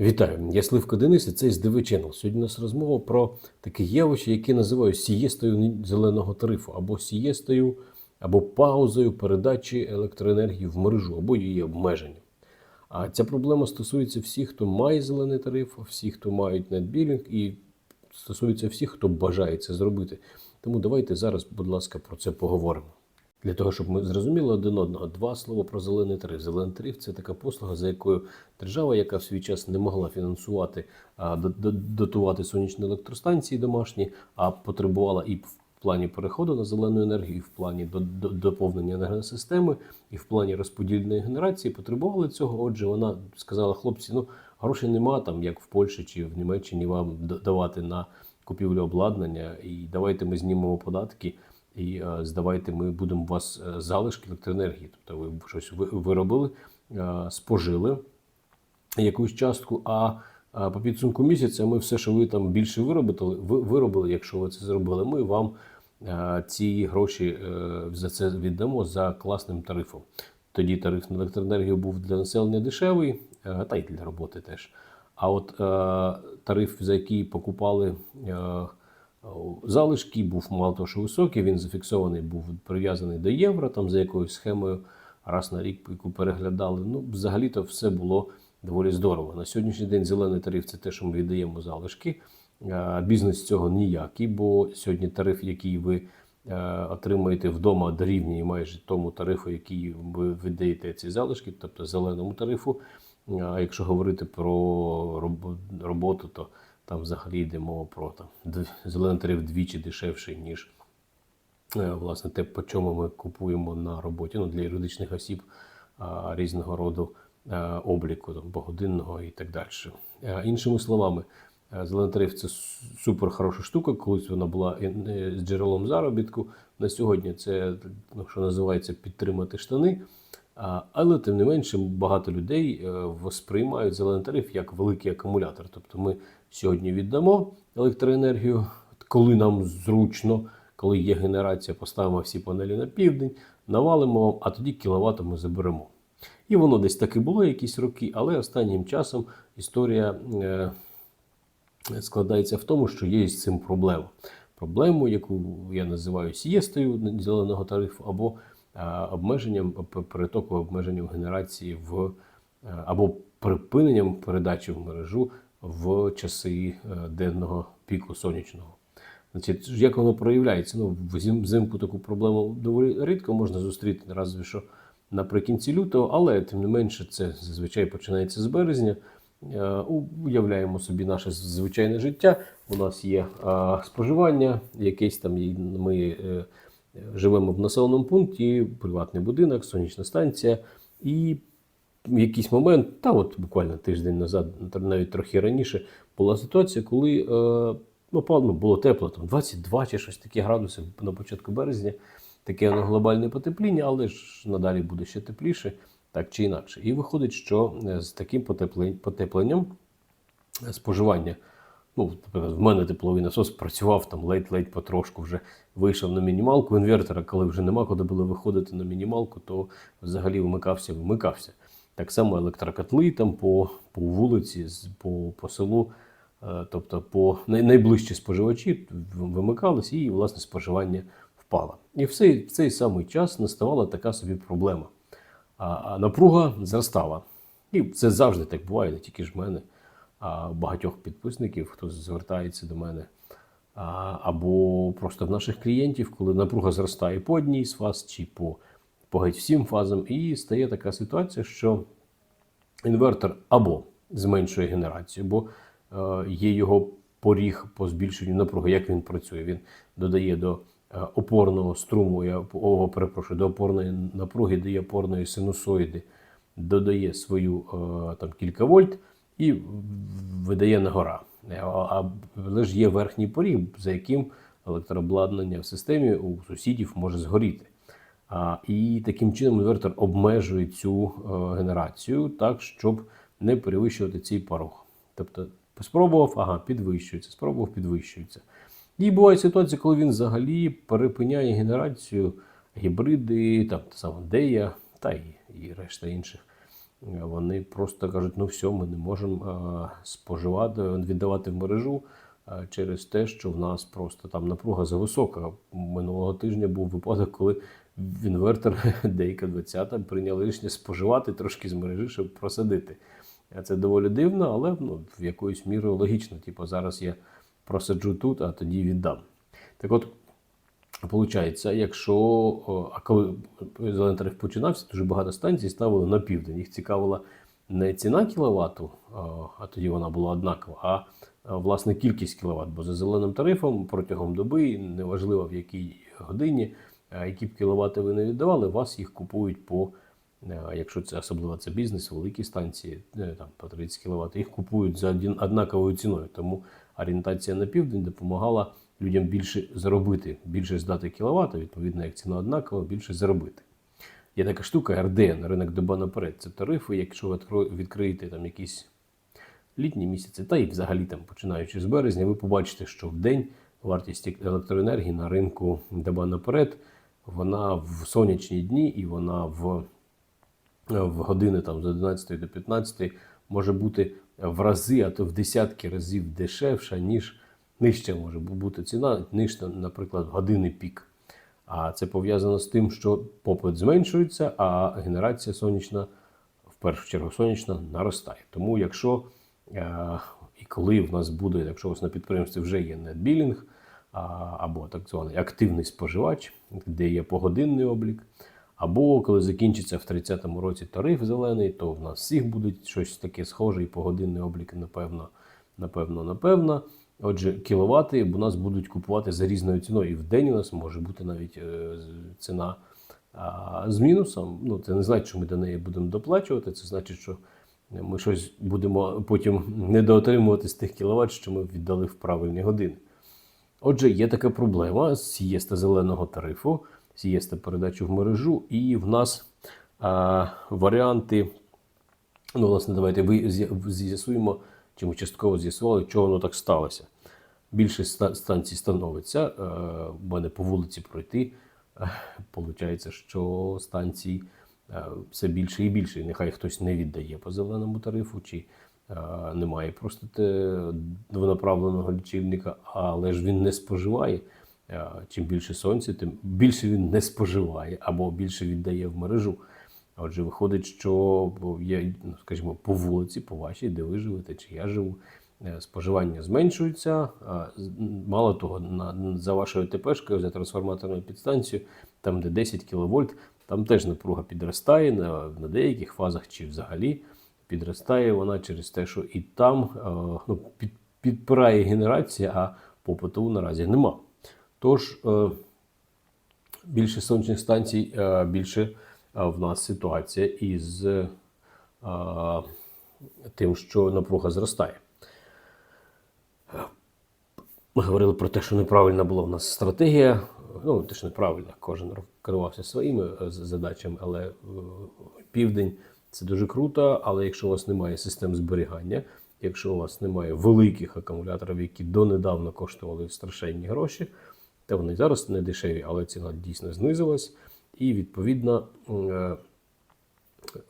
Вітаю, я Сливко Денис і це СДВ Channel. Сьогодні у нас розмова про таке явище, яке називаю сієстою зеленого тарифу, або сієстою, або паузою передачі електроенергії в мережу, або її обмеженням. А ця проблема стосується всіх, хто має зелений тариф, всіх, хто мають нетбілінг, і стосується всіх, хто бажає це зробити. Тому давайте зараз, будь ласка, про це поговоримо. Для того, щоб ми зрозуміли один одного, два слова про зелений тариф. Зелений тариф це така послуга, за якою держава, яка в свій час не могла фінансувати, дотувати сонячні електростанції домашні, а потребувала і в плані переходу на зелену енергію, і в плані до- до- доповнення енергосистеми, і в плані розподільної генерації, потребували цього. Отже, вона сказала, хлопці, ну грошей нема там, як в Польщі чи в Німеччині, вам давати на купівлю обладнання, і давайте ми знімемо податки. І е, здавайте, ми будемо у вас е, залишки електроенергії. Тобто ви щось виробили, е, спожили якусь частку, а по підсумку місяця ми все, що ви там більше виробили, ви- виробили, якщо ви це зробили, ми вам ці гроші за це віддамо за класним тарифом. Тоді тариф на електроенергію був для населення дешевий, та й для роботи теж. А от тариф, за який покупали залишки, був мало того, що високий, він зафіксований, був прив'язаний до євро, там за якоюсь схемою раз на рік, яку переглядали. Ну, взагалі-то все було доволі здорово. На сьогоднішній день зелений тариф це те, що ми віддаємо залишки. Бізнес цього ніякий, бо сьогодні тариф, який ви е, отримуєте вдома, дорівнює майже тому тарифу, який ви віддаєте ці залишки, тобто зеленому тарифу. А якщо говорити про роботу, то там взагалі йде мова про там, зелений тариф двічі дешевший, ніж е, власне те, по чому ми купуємо на роботі ну, для юридичних осіб а, різного роду е, обліку, там, погодинного і так далі. Е, Іншими словами, зелений тариф це супер хороша штука, колись вона була з джерелом заробітку. На сьогодні це, ну, що називається, підтримати штани. А, Але тим не менше багато людей восприймають зелений тариф як великий акумулятор. Тобто ми сьогодні віддамо електроенергію, коли нам зручно, коли є генерація, поставимо всі панелі на південь, навалимо вам, а тоді кіловати ми заберемо. І воно десь так і було якісь роки, але останнім часом історія е, складається в тому, що є з цим проблема. Проблему, яку я називаю сієстою зеленого тарифу, або е, обмеженням перетоку обмеженням генерації в е, або припиненням передачі в мережу в часи е, денного піку сонячного. Значить, як воно проявляється? Ну, взимку таку проблему доволі рідко можна зустріти, разве що наприкінці лютого, але тим не менше це зазвичай починається з березня. Е, Уявляємо собі наше звичайне життя. У нас є е, споживання, якесь там ми живемо в населеному пункті, приватний будинок, сонячна станція. І в якийсь момент, та от буквально тиждень назад, навіть трохи раніше, була ситуація, коли е, ну, ну, було тепло, там 22 чи щось таке градуси на початку березня. Таке воно глобальне потепління, але ж надалі буде ще тепліше, так чи інакше. І виходить, що е, з таким потепленням е, споживання. Ну, в мене тепловий насос працював там ледь-ледь потрошку, вже вийшов на мінімалку інвертора, коли вже нема куди було виходити на мінімалку, то взагалі вмикався, вмикався. Так само електрокотли там по, по вулиці, по, по селу, е, тобто по найближчі споживачі в- вимикалися і власне споживання впало. І в цей, в цей самий час наставала така собі проблема. А, а напруга зростала. І це завжди так буває, не тільки ж в мене, а багатьох підписників, хто звертається до мене. А, або просто в наших клієнтів, коли напруга зростає по одній з фаз чи по, по геть всім фазам, і стає така ситуація, що інвертор або зменшує генерацію, бо е, є його поріг по збільшенню напруги, як він працює. Він додає до е, опорного струму, я о, перепрошую, до опорної напруги, дає опорної синусоїди, додає свою е, там кілька вольт і видає на гора. Е, А, але ж є верхній поріг, за яким електрообладнання в системі у сусідів може згоріти. І таким чином інвертор обмежує цю е, генерацію так, щоб не перевищувати цей порог. Тобто спробував, ага, підвищується, спробував, підвищується. І бувають ситуації, коли він взагалі перепиняє генерацію гібриди, там та сама Дея та і, і решта інших вони просто кажуть, ну все, ми не можемо е, споживати, віддавати в мережу е, через те, що в нас просто там напруга зависока. Минулого тижня був випадок, коли в інвертор Дейка 20 прийняли рішення споживати трошки з мережі, щоб просадити. Це доволі дивно, але ну, в якоюсь мірою логічно. Типу, зараз я просаджу тут, а тоді віддам. Так от, Получається, якщо а коли зелений тариф починався, дуже багато станцій ставили на південь. Їх цікавила не ціна кіловату, а тоді вона була однакова, а власне кількість кіловат. Бо за зеленим тарифом протягом доби, неважливо в якій годині, які б кіловати ви не віддавали, вас їх купують по. е, Якщо це особливо це бізнес, великі станції, е, там по 30 кВт, їх купують за однаковою ціною. Тому орієнтація на південь допомагала людям більше заробити, більше здати кіловат, відповідно, як ціна однакова, більше заробити. Є така штука РДН, ринок доба наперед. Це тарифи, якщо ви відкриєте там якісь літні місяці, та й взагалі там, починаючи з березня, ви побачите, що в день вартість електроенергії на ринку доба наперед, вона в сонячні дні і вона в в години там з 11 до 15 може бути в рази, а то в десятки разів дешевша, ніж нижча може бути ціна, ніж, наприклад, в години пік. А це пов'язано з тим, що попит зменшується, а генерація сонячна, в першу чергу сонячна, наростає. Тому якщо е, і коли в нас буде, якщо у вас на підприємстві вже є нетбілінг, а, або так званий активний споживач, де є погодинний облік, або коли закінчиться в 30-му році тариф зелений, то в нас всіх буде щось таке схоже, і погодинний облік, напевно, напевно, напевно. Отже, кіловати у нас будуть купувати за різною ціною. І в день у нас може бути навіть е, ціна з мінусом. Ну, це не значить, що ми до неї будемо доплачувати. Це значить, що ми щось будемо потім недоотримувати з тих кіловат, що ми віддали в правильні години. Отже, є така проблема з сієста зеленого тарифу, сієста передачу в мережу, і в нас а, варіанти. Ну, власне, давайте ви з'я- з'ясуємо, чи ми частково з'ясували, чого воно так сталося. Більше станцій становиться. В мене по вулиці пройти. Получається, що станцій все більше і більше. Нехай хтось не віддає по зеленому тарифу, чи немає просто двонаправленого лічильника, але ж він не споживає. Е, Чим більше сонця, тим більше він не споживає або більше віддає в мережу. Отже, виходить, що є, ну, скажімо, по вулиці, по вашій, де ви живете, чи я живу, е, споживання зменшується. Мало того, за вашою ТПшкою, за трансформаторною підстанцією, там, де 10 кВт, там теж напруга підростає на деяких фазах чи взагалі підростає вона через те, що і там е, ну, під, підпирає генерація, а попиту наразі нема. Тож е, більше сонячних станцій, е, більше в нас ситуація із тим, що напруга зростає. Ми говорили про те, що неправильна була в нас стратегія. Ну, теж неправильно, кожен керувався своїми задачами, але південь це дуже круто. Але якщо у вас немає систем зберігання, якщо у вас немає великих акумуляторів, які донедавна коштували страшенні гроші, то вони зараз не дешеві, але ціна дійсно знизилась. І відповідно е,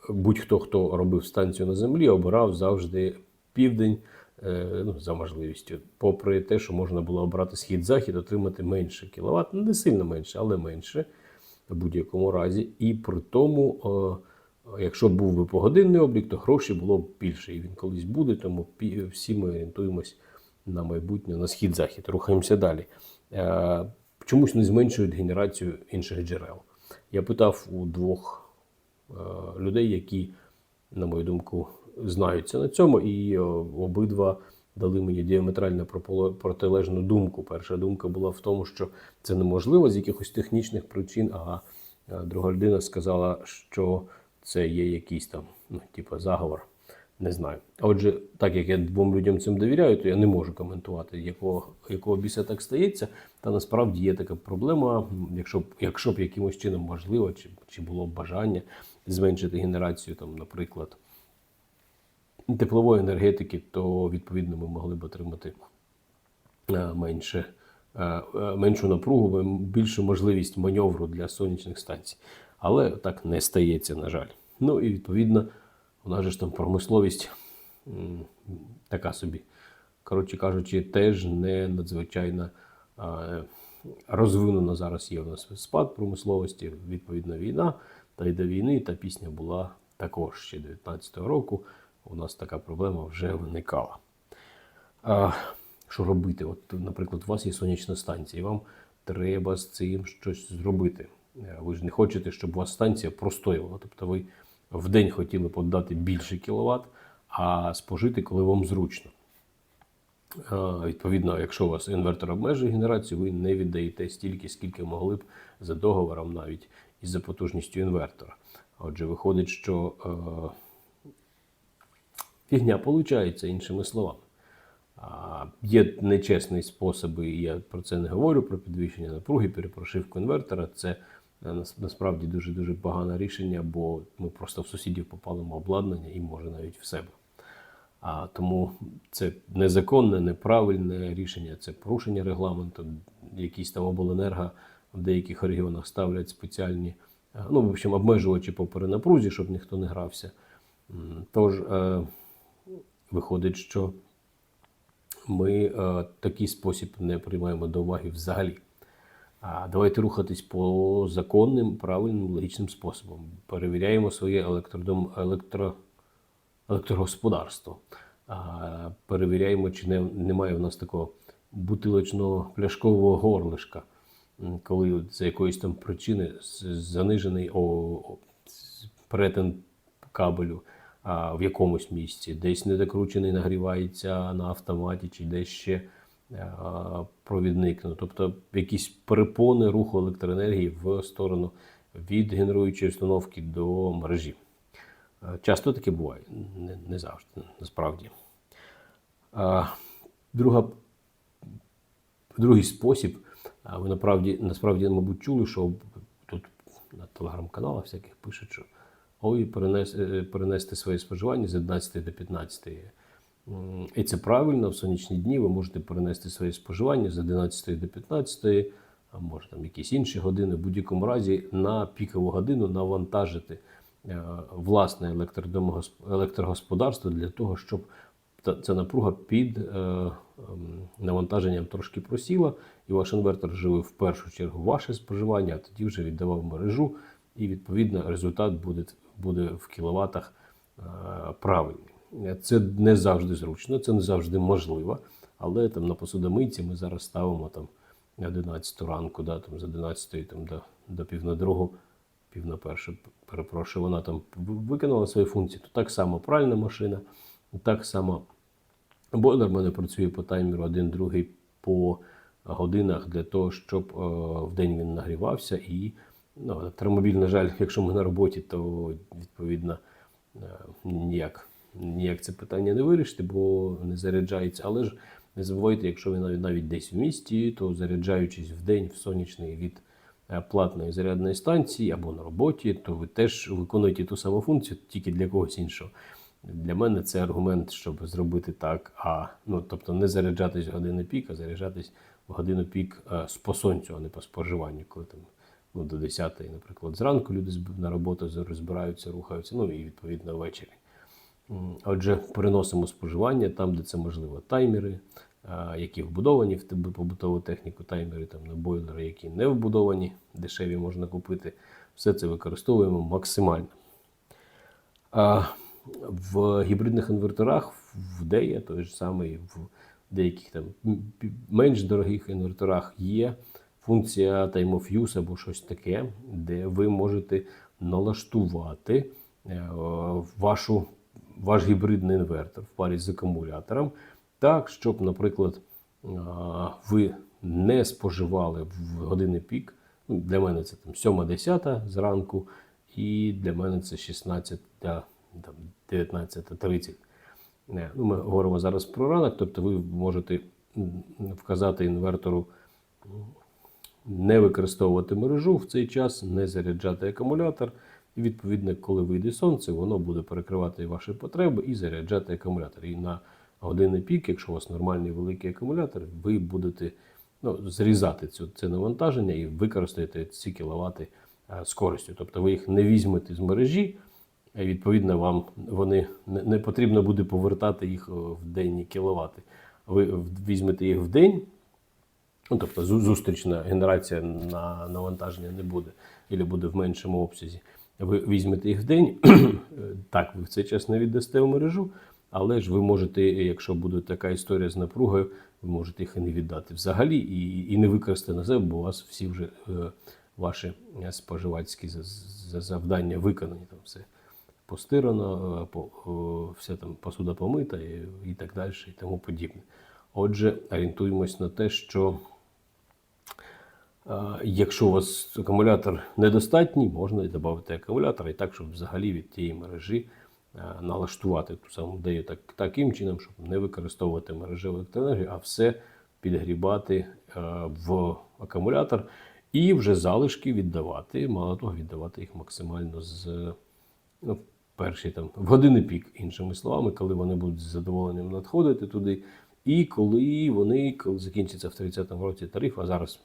будь-хто, хто робив станцію на землі, обирав завжди південь е, ну, за можливістю. Попри те, що можна було обрати схід-захід, отримати менше кіловат, не сильно менше, але менше в будь-якому разі. І при тому, е, якщо був би погодинний облік, то грошей було б більше. І він колись буде, тому всі ми орієнтуємось на майбутнє, на схід-захід. Рухаємося далі. Е, Чомусь не зменшують генерацію інших джерел. Я питав у двох е, людей, які, на мою думку, знаються на цьому, і е, обидва дали мені діаметрально протилежну думку. Перша думка була в тому, що це неможливо з якихось технічних причин, а друга людина сказала, що це є якийсь там, ну, типу, заговор. Не знаю. Отже, так як я двом людям цим довіряю, то я не можу коментувати, якого, якого біса так стається. Та насправді є така проблема. Якщо б, якщо б якимось чином можливо, чи, чи було б бажання зменшити генерацію, там, наприклад, теплової енергетики, то відповідно ми могли б отримати е, менше, е, е, меншу напругу, більшу можливість маневру для сонячних станцій. Але так не стається, на жаль. Ну і відповідно У нас же ж там промисловість така собі. Коротше кажучи, теж не надзвичайно розвинена зараз є у нас спад промисловості, відповідна війна. Та й до війни та пісня була також ще 19-го року. У нас така проблема вже виникала. А, що робити? От, наприклад, у вас є сонячна станція, і вам треба з цим щось зробити. Е, Ви ж не хочете, щоб у вас станція простоювала. Тобто ви в день хотіли подати більше кіловат, а спожити, коли вам зручно. Е, Відповідно, якщо у вас інвертор обмежує генерацію, ви не віддаєте стільки, скільки могли б за договором навіть із за потужністю інвертора. Отже, виходить, що е, фігня виходить, іншими словами. Є нечесні способи, і я про це не говорю, про підвищення напруги, перепрошивку інвертора. Це насправді дуже дуже погане рішення, бо ми просто в сусідів попалимо обладнання і може навіть в себе. А тому це незаконне, неправильне рішення, це порушення регламенту. Якісь там обленерго в деяких регіонах ставлять спеціальні, е, ну, в общем, обмежувачі по перенапрузі, щоб ніхто не грався. Тож е, виходить, що ми е, такий спосіб не приймаємо до уваги взагалі. А давайте рухатись по законним, правильним, логічним способом. Перевіряємо своє електродом, електро, електрогосподарство. А, перевіряємо, чи не, немає в нас такого бутилочного пляшкового горлишка, коли за якоїсь там причини занижений о, о, перетин кабелю а, в якомусь місці, десь недокручений нагрівається на автоматі, чи десь ще провідник. Ну, тобто якісь перепони руху електроенергії в сторону від генеруючої установки до мережі. Е, Часто таке буває, не, не завжди, насправді. А, друга, другий спосіб, ви насправді, насправді, мабуть, чули, що тут на телеграм-каналах всяких пишуть, що ой, перенес, е, перенести своє споживання з 11 до 15. І це правильно, в сонячні дні ви можете перенести своє споживання з 11 до 15, а може там якісь інші години, в будь-якому разі на пікову годину навантажити е, власне електрогосподарство для того, щоб ця напруга під е, ем, навантаженням трошки просіла, і ваш інвертор живив в першу чергу ваше споживання, а тоді вже віддавав мережу, і відповідно результат буде, буде в кіловатах е, правильний. Це не завжди зручно, це не завжди можливо, але там на посудомийці ми зараз ставимо там 11 ранку, да, там, з 11 там, до, до пів на другу, пів на першу, перепрошую, вона там виконала свою функцію. То так само пральна машина, так само бойлер в мене працює по таймеру один, другий по годинах для того, щоб е, в день він нагрівався. І ну, електромобіль, на жаль, якщо ми на роботі, то відповідно е, ніяк, ніяк це питання не вирішити, бо не заряджається. Але ж не забувайте, якщо ви навіть, навіть десь в місті, то заряджаючись в день в сонячний від е, платної зарядної станції або на роботі, то ви теж виконуєте ту саму функцію, тільки для когось іншого. Для мене це аргумент, щоб зробити так, а ну тобто не заряджатись в годину пік, а заряджатись в годину пік е, з по сонцю, а не по споживанню, коли там ну, до 10 наприклад, зранку люди на роботу збираються, рухаються, ну і відповідно ввечері. Отже, переносимо споживання там, де це можливо. Таймери, які вбудовані в побутову техніку, таймери там на бойлери, які не вбудовані, дешеві можна купити. Все це використовуємо максимально. А в гібридних інверторах в DEA, той ж самий, в деяких там менш дорогих інверторах є функція Time of Use або щось таке, де ви можете налаштувати е, вашу, ваш гібридний інвертор в парі з акумулятором так, щоб, наприклад, ви не споживали в години пік. Ну, Для мене це там 7-10 зранку, і для мене це 16 та там, 19.30. Ну, ми говоримо зараз про ранок, тобто ви можете вказати інвертору не використовувати мережу в цей час, не заряджати акумулятор. І відповідно, коли вийде сонце, воно буде перекривати ваші потреби і заряджати акумулятор. І на години пік, якщо у вас нормальний великий акумулятор, ви будете ну, зрізати цю, це навантаження і використаєте ці кіловати з користю. Тобто ви їх не візьмете з мережі, І, Відповідно, вам вони не, потрібно буде повертати їх в денні кіловати. Ви візьмете їх в день, Ну, тобто зустрічна генерація на навантаження не буде, або буде в меншому обсязі. Ви візьмете їх в день, так, ви в цей час не віддасте в мережу, але ж ви можете, якщо буде така історія з напругою, ви можете їх і не віддати взагалі і, і не використати на себе, бо у вас всі вже е, ваші споживацькі за- за- завдання виконані. Там все постирано, е, по- е, все там посуда помита і, і так далі, і тому подібне. Отже, орієнтуємось на те, що якщо у вас акумулятор недостатній, можна і додати акумулятор і так, щоб взагалі від тієї мережі налаштувати ту саму дею так, таким чином, щоб не використовувати мережеву електроенергію, а все підгрібати в акумулятор і вже залишки віддавати. Мало того, віддавати їх максимально з ну, перші там в години пік, іншими словами, коли вони будуть з задоволенням надходити туди. І коли вони, коли закінчиться в 30-му році тариф, а зараз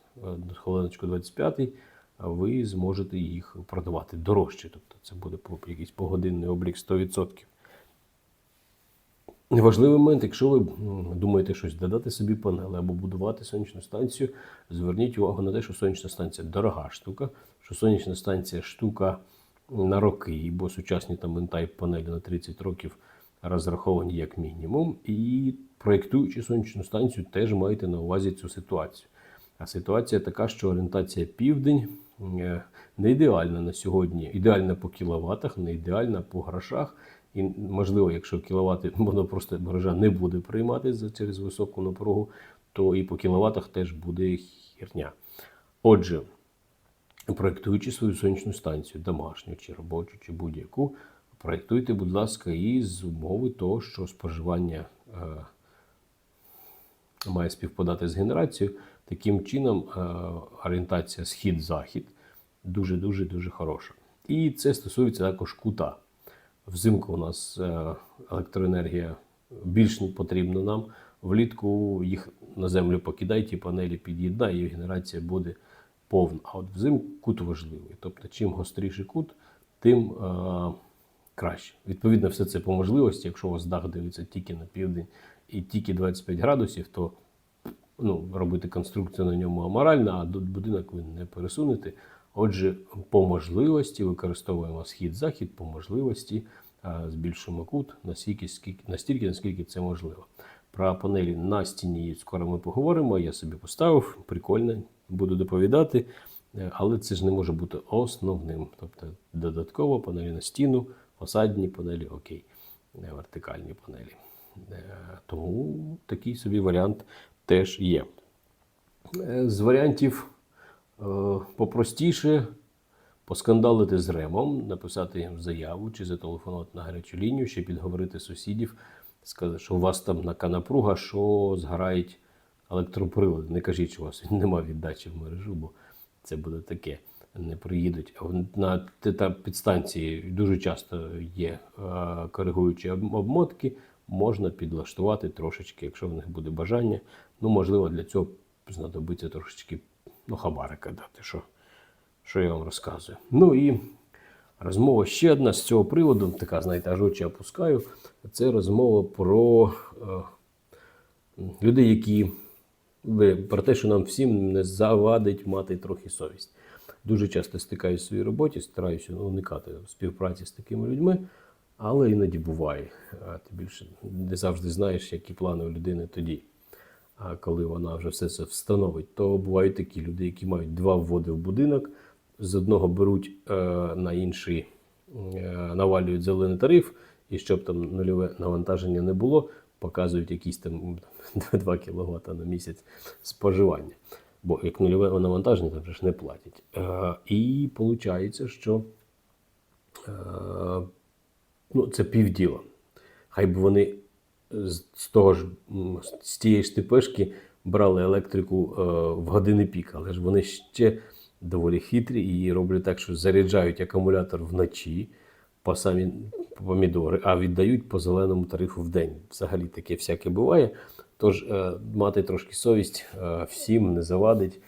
хвилиночку 25-й, а ви зможете їх продавати дорожче. Тобто це буде якийсь погодинний облік 100%. Важливий момент, якщо ви думаєте щось додати собі панели або будувати сонячну станцію, зверніть увагу на те, що сонячна станція дорога штука, що сонячна станція штука на роки, бо сучасні там N-Type панелі на 30 років розраховані як мінімум. І проєктуючи сонячну станцію, теж маєте на увазі цю ситуацію. А ситуація така, що орієнтація південь е, не ідеальна на сьогодні. Ідеальна по кіловатах, не ідеальна по грошах. І можливо, якщо кіловати воно просто мережа не буде приймати через високу напругу, то і по кіловатах теж буде херня. Отже, проєктуючи свою сонячну станцію, домашню чи робочу, чи будь-яку, проєктуйте, будь ласка, із умови того, що споживання е, має співпадати з генерацією. Таким чином, е, орієнтація схід-захід дуже-дуже дуже хороша. І це стосується також кута. Взимку у нас е, електроенергія більш потрібна нам. Влітку їх на землю покидай, ті панелі під'єднай, і генерація буде повна. А от взимку кут важливий. Тобто, чим гостріший кут, тим е, краще. Відповідно, все це по можливості. Якщо у вас дах дивиться тільки на південь і тільки 25 градусів, то ну, робити конструкцію на ньому аморально, а будинок ви не пересунете. Отже, по можливості використовуємо схід-захід, по можливості збільшуємо кут настільки, скільки, настільки, наскільки це можливо. Про панелі на стіні скоро ми поговоримо. Я собі поставив, прикольно, буду доповідати. Е, Але це ж не може бути основним. Тобто додатково панелі на стіну, фасадні панелі, окей, не вертикальні панелі. Е, Тому такий собі варіант теж є. Е, З варіантів е, попростіше поскандалити з ремом, написати їм заяву чи зателефонувати на гарячу лінію, ще підговорити сусідів, сказати, що у вас там така напруга, що згорають електроприлади. Не кажіть, що у вас немає віддачі в мережу, бо це буде таке. Не приїдуть. На підстанції дуже часто є е, коригуючі обмотки. Можна підлаштувати трошечки, якщо в них буде бажання. Ну, можливо, для цього знадобиться трошечки ну, хабарика дати, що, що я вам розказую. Ну і розмова ще одна з цього приводу, така, знаєте, аж очі опускаю. Це розмова про е, людей, які про те, що нам всім не завадить мати трохи совість. Дуже часто стикаюся в своїй роботі, стараюся уникати співпраці з такими людьми, але іноді буває. Ти більше не завжди знаєш, які плани у людини тоді. А коли вона вже все це встановить, то бувають такі люди, які мають два вводи в будинок, з одного беруть е, на інший, е, навалюють зелений тариф, і щоб там нульове навантаження не було, показують якісь там 2 кВт на місяць споживання. Бо як нульове навантаження, там вже ж не платять. Е, і виходить, що ну, це півділа. Хай би вони з, з того ж з тієї ж ТПшки брали електрику е, в години пік, але ж вони ще доволі хитрі і роблять так, що заряджають акумулятор вночі по самі помідори, а віддають по зеленому тарифу в день. Взагалі таке всяке буває. Тож е, мати трошки совість е, всім не завадить.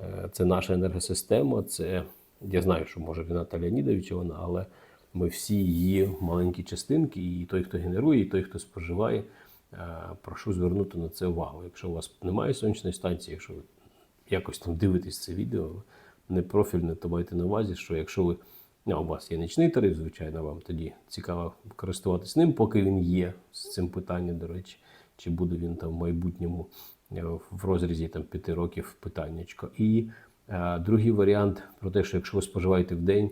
Е, це наша енергосистема. Це я знаю, що може Рената Леонідовича вона, але ми всі її маленькі частинки, і той, хто генерує, і той, хто споживає. Е, Прошу звернути на це увагу. Якщо у вас немає сонячної станції, якщо ви якось там дивитесь це відео, не профільне, то майте на увазі, що якщо ви а, у вас є нічний тариф, звичайно, вам тоді цікаво користуватись ним, поки він є з цим питанням, до речі, чи буде він там в майбутньому е, в розрізі там, п'яти років питаннячко. І е, другий варіант про те, що якщо ви споживаєте в день,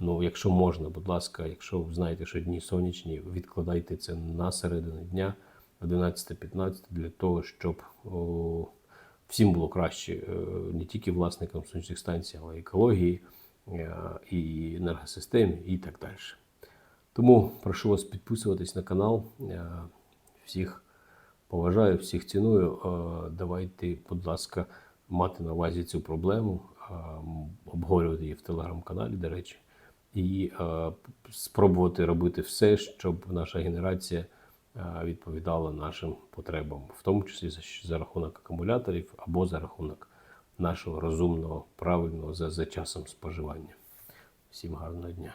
ну якщо можна, будь ласка, якщо ви знаєте, що дні сонячні, відкладайте це на середину дня 11-15 для того, щоб о, всім було краще, е, не тільки власникам сонячних станцій, але й екології, е, і енергосистемі, і так далі. Тому прошу вас підписуватись на канал. Е, Всіх поважаю, всіх ціную. Давайте, будь ласка, мати на увазі цю проблему, обговорювати її в телеграм-каналі, до речі, і е, спробувати робити все, щоб наша генерація е, відповідала нашим потребам, в тому числі за, за рахунок акумуляторів або за рахунок нашого розумного, правильного за, за часом споживання. Всім гарного дня!